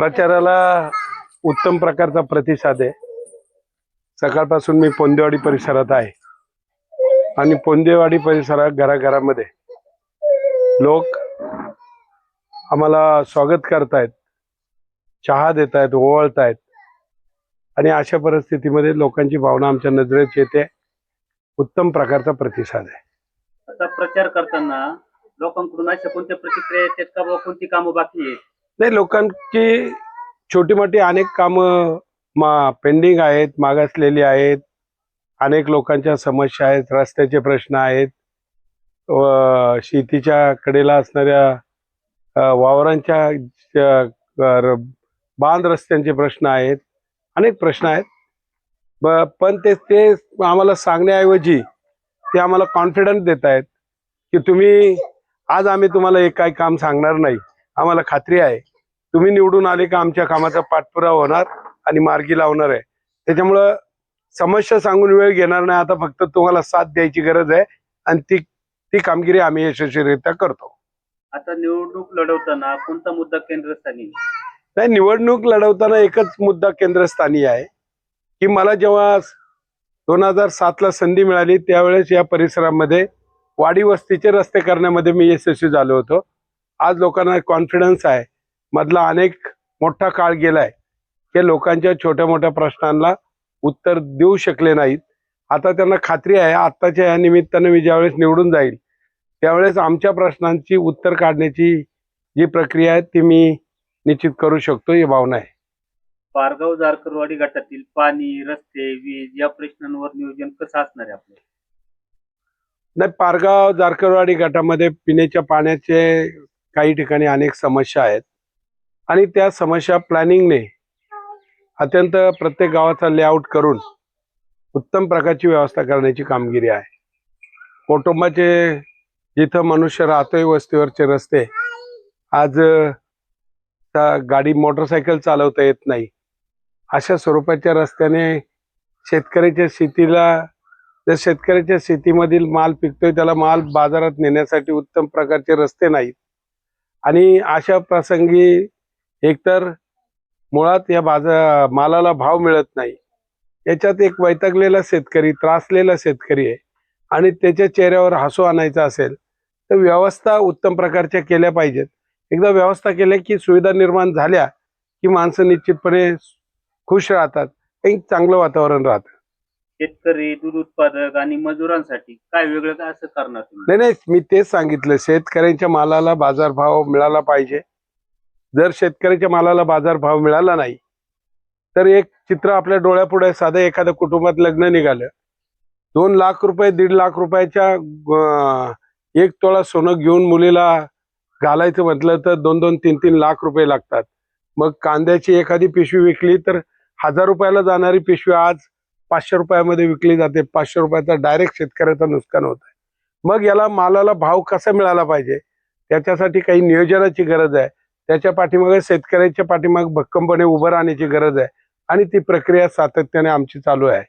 प्रचाराला उत्तम प्रकारचा प्रतिसाद आहे. सकाळपासून मी पोंदेवाडी परिसरात आहे. आणि पोंदेवाडी परिसरात घराघरामध्ये. लोक आम्हाला स्वागत करतायत. चहा देत आहेत ओवाळतायत. आणि अशा परिस्थितीमध्ये लोकांची भावना आमच्या नजरेत येते. उत्तम प्रकारचा प्रतिसाद आहे. आता प्रचार करताना लोकांकडून अशा कोणत्या प्रतिक्रिया येतात का? कोणती कामं बाकी आहेत? नाही लोकांची छोटी मोठी अनेक कामं मा पेंडिंग आहेत मागासलेली आहेत. अनेक लोकांच्या समस्या आहेत रस्त्याचे प्रश्न आहेत. व शेतीच्या कडेला असणाऱ्या वावरांच्या बांध रस्त्यांचे प्रश्न आहेत. अनेक प्रश्न आहेत. ब- पण ते ते आम्हाला सांगण्याऐवजी ते आम्हाला कॉन्फिडन्स देत आहेत की तुम्ही आज आम्ही तुम्हाला एक काही काम सांगणार नाही. आम्हाला खात्री आहे. तुम्ही निवडून आले का आमच्या कामाचा पाठपुरावा होणार आणि मार्गी लावणार आहे. त्याच्यामुळं समस्या सांगून वेळ घेणार नाही. आता फक्त तुम्हाला साथ द्यायची गरज आहे आणि ती ती कामगिरी आम्ही यशस्वीरित्या करतो. आता निवडणूक लढवताना कोणता मुद्दा केंद्रस्थानी? नाही निवडणूक लढवताना एकच मुद्दा केंद्रस्थानी आहे की मला जेव्हा दोन हजार सातला संधी मिळाली त्यावेळेस या परिसरामध्ये वाडी वस्तीचे रस्ते करण्यामध्ये मी यशस्वी झालो होतो. आज लोकांना कॉन्फिडन्स आहे. मधला अनेक मोठा काळ गेलाय. की लोकांच्या छोट्या मोठ्या प्रश्नांना उत्तर देऊ शकले नाहीत. आता त्यांना खात्री आहे आत्ताच्या या निमित्तानं मी ज्यावेळेस निवडून जाईल त्यावेळेस आमच्या प्रश्नांची उत्तर काढण्याची जी प्रक्रिया आहे ती मी निश्चित करू शकतो ही भावना आहे. पारगाव जारकरवाडी गटातील पाणी रस्ते वीज या प्रश्नांवर नियोजन कसं असणार आहे आपलं? नाही पारगाव जारकरवाडी गटामध्ये पिण्याच्या पाण्याचे काही ठिकाणी अनेक समस्या आहेत. आणि त्या समस्या प्लॅनिंगने अत्यंत प्रत्येक गावाचा लेआउट करून उत्तम प्रकारची व्यवस्था करण्याची कामगिरी आहे. कुटुंबाचे जिथं मनुष्य राहतोय वस्तीवरचे रस्ते आज त्या गाडी मोटरसायकल चालवता येत नाही. अशा स्वरूपाच्या रस्त्याने शेतकऱ्याच्या शेतीला जर शेतकऱ्याच्या शेतीमधील माल पिकतोय त्याला माल बाजारात नेण्यासाठी उत्तम प्रकारचे रस्ते नाहीत. आणि अशा प्रसंगी एकतर मुळात या बाजार मालाला भाव मिळत नाही. याच्यात एक वैतागलेला शेतकरी त्रासलेला शेतकरी आहे आणि त्याच्या चेहऱ्यावर हसू आणायचा असेल तर व्यवस्था उत्तम प्रकारच्या केल्या पाहिजेत. एकदा व्यवस्था केल्या की सुविधा निर्माण झाल्या की माणसं निश्चितपणे खुश राहतात एक चांगलं वातावरण राहतं. शेतकरी दूध उत्पादक आणि मजुरांसाठी काय वेगळं काय असं करणार तुम्ही? नाही नाही मी तेच सांगितलं. शेतकऱ्यांच्या मालाला बाजारभाव मिळाला पाहिजे. जर शेतकऱ्याच्या मालाला बाजारभाव मिळाला नाही तर एक चित्र आपल्या डोळ्यापुढे साधं एखाद्या कुटुंबात लग्न निघालं. दोन लाख रुपये दीड लाख रुपयाच्या अं, एक तोळा सोनं घेऊन मुलीला घालायचं म्हटलं तर दोन दोन तीन तीन लाख रुपये लागतात. मग कांद्याची एखादी पिशवी विकली तर हजार रुपयाला जाणारी पिशवी आज पाचशे रुपयामध्ये विकली जाते पाचशे रुपयाचा डायरेक्ट शेतकऱ्याचं नुकसान होत आहे. मग याला मालाला भाव कसा मिळाला पाहिजे? त्याच्यासाठी काही नियोजनाची गरज आहे. त्याच्या पाठीमागे शेतकऱ्याच्या पाठीमागे भक्कमपणे उभं राहण्याची गरज आहे. आणि ती प्रक्रिया सातत्याने आमची चालू आहे.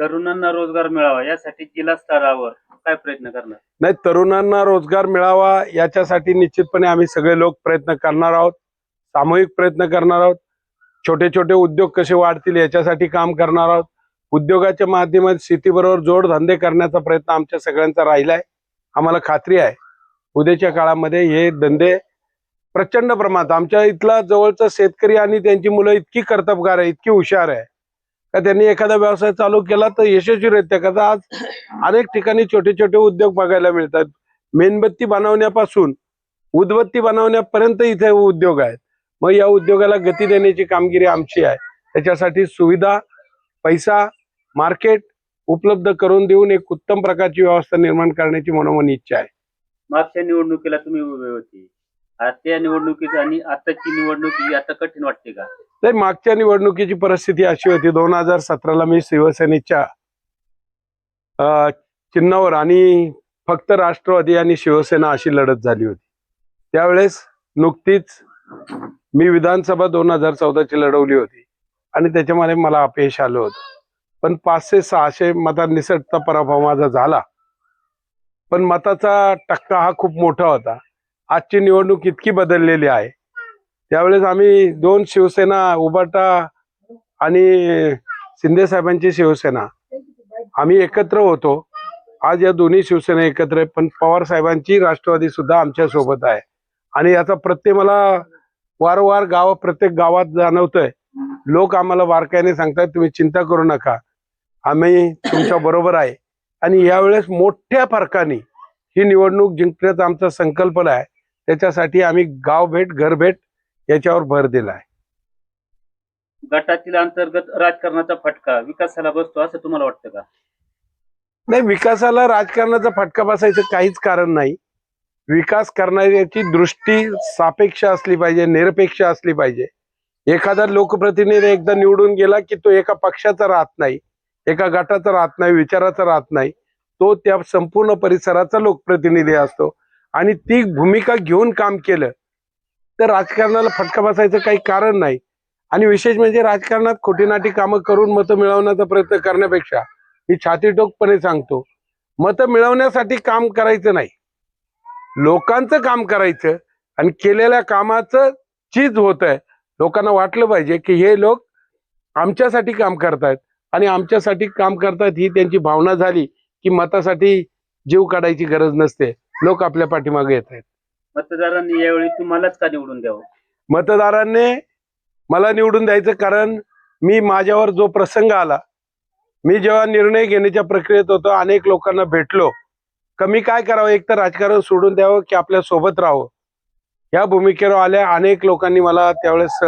तरुणांना रोजगार मिळावा यासाठी जिल्हा स्तरावर काय प्रयत्न करणार? नाही तरुणांना रोजगार मिळावा याच्यासाठी निश्चितपणे आम्ही सगळे लोक प्रयत्न करणार आहोत. सामूहिक प्रयत्न करणार आहोत. छोटे छोटे उद्योग कसे वाढतील याच्यासाठी काम करणार आहोत. उद्योगाच्या माध्यमात शेतीबरोबर जोडधंदे करण्याचा प्रयत्न आमच्या सगळ्यांचा राहिलाय. आम्हाला खात्री आहे. उद्याच्या काळामध्ये हे धंदे प्रचंड प्रमाणात आमच्या इथला जवळचा शेतकरी आणि त्यांची मुलं इतकी कर्तबगार आहे इतकी हुशार आहे. का त्यांनी एखादा व्यवसाय चालू केला तर यशस्वीरित्या कसा आज अनेक ठिकाणी छोटे छोटे उद्योग बघायला मिळतात. मेणबत्ती बनवण्यापासून उदबत्ती बनवण्यापर्यंत इथे उद्योग आहेत. मग या उद्योगाला गती देण्याची कामगिरी आमची आहे. त्याच्यासाठी सुविधा पैसा मार्केट उपलब्ध करून देऊन एक उत्तम प्रकारची व्यवस्था निर्माण करण्याची मनोमन इच्छा आहे. मागच्या निवडणुकीला तुम्ही उभे होते. आ- त्या निवडणुकीत आणि आताची निवडणूक ही आता कठीण वाटते का? तर मागच्या निवडणुकीची परिस्थिती अशी होती. दोन हजार सतराला मी शिवसेनेच्या अं, चिन्हावर आणि फक्त राष्ट्रवादी आणि शिवसेना अशी लढत झाली होती. त्यावेळेस नुकतीच मी विधानसभा दोन हजार चौदाची लढवली होती. आणि त्याच्यामध्ये मला अपयश आलं होतं. पण पाचशे सहाशे मता निसटता पराभव माझा झाला. पण मताचा टक्का हा खूप मोठा होता. आजची निवडणूक इतकी बदललेली आहे. त्यावेळेस आम्ही दोन शिवसेना उबाटा आणि शिंदे साहेबांची शिवसेना आम्ही एकत्र होतो. आज या दोन्ही शिवसेना एकत्र आहे पण पवार साहेबांची राष्ट्रवादी सुद्धा आमच्यासोबत आहे. आणि याचा प्रत्यय मला वारंवार गाव प्रत्येक गावात जाणवतोय. लोक आम्हाला बारकाईने सांगतात तुम्ही चिंता करू नका. आम्ही तुमच्या बरोबर आहे. आणि यावेळेस मोठ्या फरकाने ही निवडणूक जिंकण्याचा आमचा संकल्पना आहे. त्याच्यासाठी आम्ही गाव भेट घर भेट याच्यावर भर दिला आहे. गटातील अंतर्गत राजकारणाचा फटका विकासाला बसतो असं तुम्हाला वाटतं का? नाही विकासाला राजकारणाचा फटका बसायचं काहीच कारण नाही. विकास करणाऱ्याची दृष्टी सापेक्ष असली पाहिजे निरपेक्ष असली पाहिजे. एखादा लोकप्रतिनिधी एकदा निवडून गेला की तो एका पक्षाचा राहत नाही एका गटाचा राहत नाही विचाराचा राहत नाही. तो त्या संपूर्ण परिसराचा लोकप्रतिनिधी असतो. आणि ती भूमिका घेऊन काम केलं तर राजकारणाला फटका बसायचं काही कारण नाही. आणि विशेष म्हणजे राजकारणात खोटीनाटी कामं करून मतं मिळवण्याचा प्रयत्न करण्यापेक्षा मी छातीटोकपणे सांगतो मतं मिळवण्यासाठी काम करायचं नाही. लोकांचं काम करायचं आणि केलेल्या कामाचं चीज होत आहे लोकांना वाटलं पाहिजे की हे लोक आमच्यासाठी काम करतायत आणि आमच्यासाठी काम करतात ही त्यांची भावना झाली की मतासाठी जीव काढायची गरज नसते. लोक आपल्या पाठीमागे येत आहेत. मतदारांनी यावेळी तुम्हालाच का निवडून द्यावं? मतदारांनी मला निवडून द्यायचं कारण मी माझ्यावर जो प्रसंग आला मी जेव्हा निर्णय घेण्याच्या प्रक्रियेत होतो अनेक लोकांना भेटलो. कमी काय करावं? एक तर राजकारण सोडून द्यावं की आपल्यासोबत राहावं. या भूमिकेवर आल्या अनेक लोकांनी मला त्यावेळेस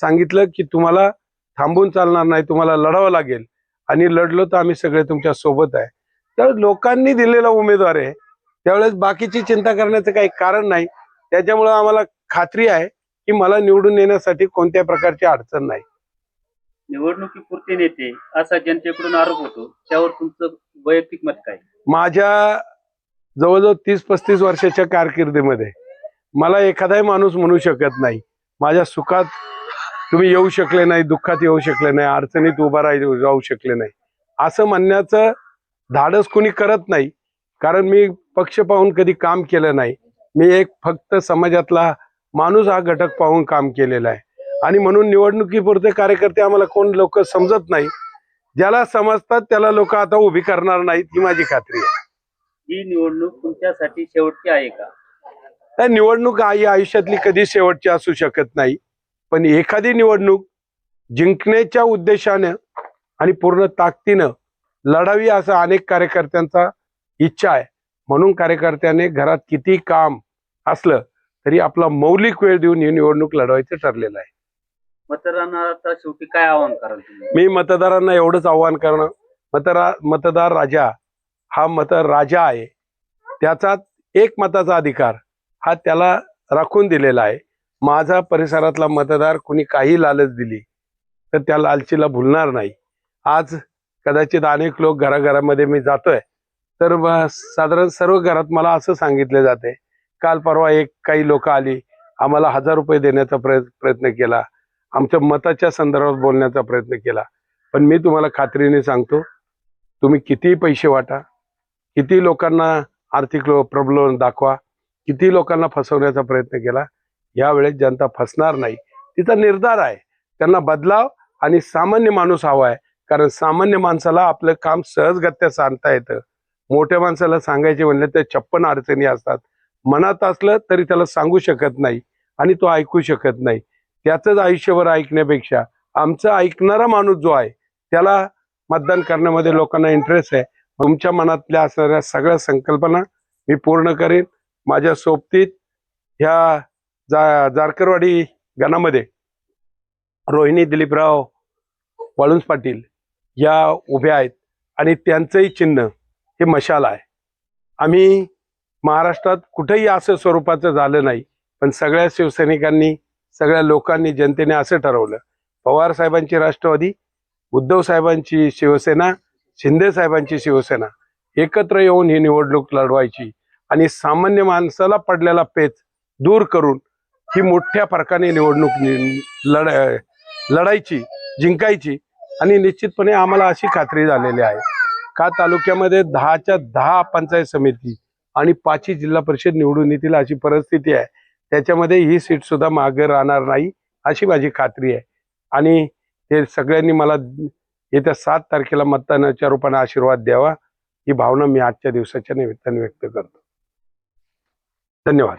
सांगितलं की तुम्हाला थांबून चालणार नाही तुम्हाला लढावं लागेल. आणि लढलो तर आम्ही सगळे तुमच्यासोबत आहे. तर लोकांनी दिलेला उमेदवार आहे. त्यावेळेस बाकीची चिंता करण्याचं काही कारण नाही. त्याच्यामुळं आम्हाला खात्री आहे की मला निवडून येण्यासाठी कोणत्या प्रकारची अडचण नाही. निवडणुकीपुरते नेते असा जनतेकडून आरोप होतो त्यावर तुमचं वैयक्तिक मत काय? माझ्या जवळजवळ तीस पस्तीस वर्षाच्या कारकिर्दीमध्ये मला एखादाही माणूस म्हणू शकत नाही. माझ्या सुखात तुम्ही येऊ शकले नाही दुःखात येऊ शकले नाही अडचणीत उभा राहू राहू शकले नाही. असं म्हणण्याचं धाडस कुणी करत नाही कारण मी पक्ष पाहून कधी काम केलं नाही. मी एक फक्त समाजातला माणूस हा घटक पाहून काम केलेला आहे. आणि म्हणून निवडणुकीपुरते कार्यकर्ते आम्हाला कोण लोक समजत नाही. ज्याला समजतात त्याला लोक आता उभी करणार नाहीत ही माझी खात्री आहे. ही निवडणूक तुमच्यासाठी शेवटची आहे का? त्या निवडणूक आई आयुष्यातली कधी शेवटची असू शकत नाही. पण एखादी निवडणूक जिंकण्याच्या उद्देशानं आणि पूर्ण ताकदीनं लढावी असं अनेक कार्यकर्त्यांचा इच्छा आहे. म्हणून कार्यकर्त्याने घरात किती काम असलं तरी आपला मौलिक वेळ देऊन ही निवडणूक लढवायचं ठरलेलं आहे. मतदारांना शेवटी काय आवाहन कराल तुम्ही? मी मतदारांना एवढंच आव्हान करणं मतरा मतदार राजा हा मत राजा आहे. त्याचा एक मताचा अधिकार हा त्याला राखून दिलेला आहे. माझा परिसरातला मतदार कुणी काही लालच दिली तर त्या लालचीला भुलणार नाही. आज कदाचित अनेक लोक घराघरामध्ये मी जातोय तर ब- साधारण सर्व घरात मला असं सांगितले जाते काल परवा एक काही लोक आली आम्हाला हजार रुपये देण्याचा प्रयत्न प्रयत्न केला. आमच्या मताच्या संदर्भात बोलण्याचा प्रयत्न केला. पण मी तुम्हाला खात्रीने सांगतो तुम्ही कितीही पैसे वाटा किती लोकांना आर्थिक लो- प्रबोधन दाखवा किती लोकांना फसवण्याचा प्रयत्न केला यावेळेस जनता फसणार नाही. तिचा निर्धार आहे. त्यांना बदलाव आणि सामान्य माणूस हवा आहे. कारण सामान्य माणसाला आपलं काम सहजगत्या सांगता येतं. मोठ्या माणसाला सांगायचे म्हणले तर छप्पन अडचणी असतात. मनात असलं तरी त्याला सांगू शकत नाही आणि तो ऐकू शकत नाही. त्याचंच आयुष्यभर ऐकण्यापेक्षा आमचं ऐकणारा माणूस जो आहे त्याला मतदान करण्यामध्ये लोकांना इंटरेस्ट आहे. तुमच्या मनातल्या असणाऱ्या सगळ्या संकल्पना मी पूर्ण करेन. माझ्या सोबतीत ह्या जा जारकरवाडी गणामध्ये रोहिणी दिलीपराव वाळुंज पाटील या उभ्या आहेत आणि त्यांचंही चिन्ह हे मशाल आहे. आम्ही महाराष्ट्रात कुठेही असं स्वरूपाचं झालं नाही पण सगळ्या शिवसैनिकांनी सगळ्या लोकांनी जनतेने असं ठरवलं. पवार साहेबांची राष्ट्रवादी उद्धव साहेबांची शिवसेना शिंदे साहेबांची शिवसेना. एकत्र येऊन ही निवडणूक लढवायची आणि सामान्य माणसाला पडलेला पेच दूर करून ही मोठ्या फरकाने निवडणूक लढ लढायची जिंकायची आणि निश्चितपणे आम्हाला अशी खात्री झालेली आहे. का तालुक्यामध्ये दहाच्या दहा पंचायत समिती आणि पाचही जिल्हा परिषद निवडून येतील अशी परिस्थिती आहे. त्याच्यामध्ये ही सीट सुद्धा मागे राहणार नाही अशी माझी खात्री आहे. आणि ते सगळ्यांनी मला येत्या सात तारखेला मतदानाच्या रूपाने आशीर्वाद द्यावा ही भावना मी आजच्या दिवसाच्या निमित्ताने व्यक्त करतो. धन्यवाद.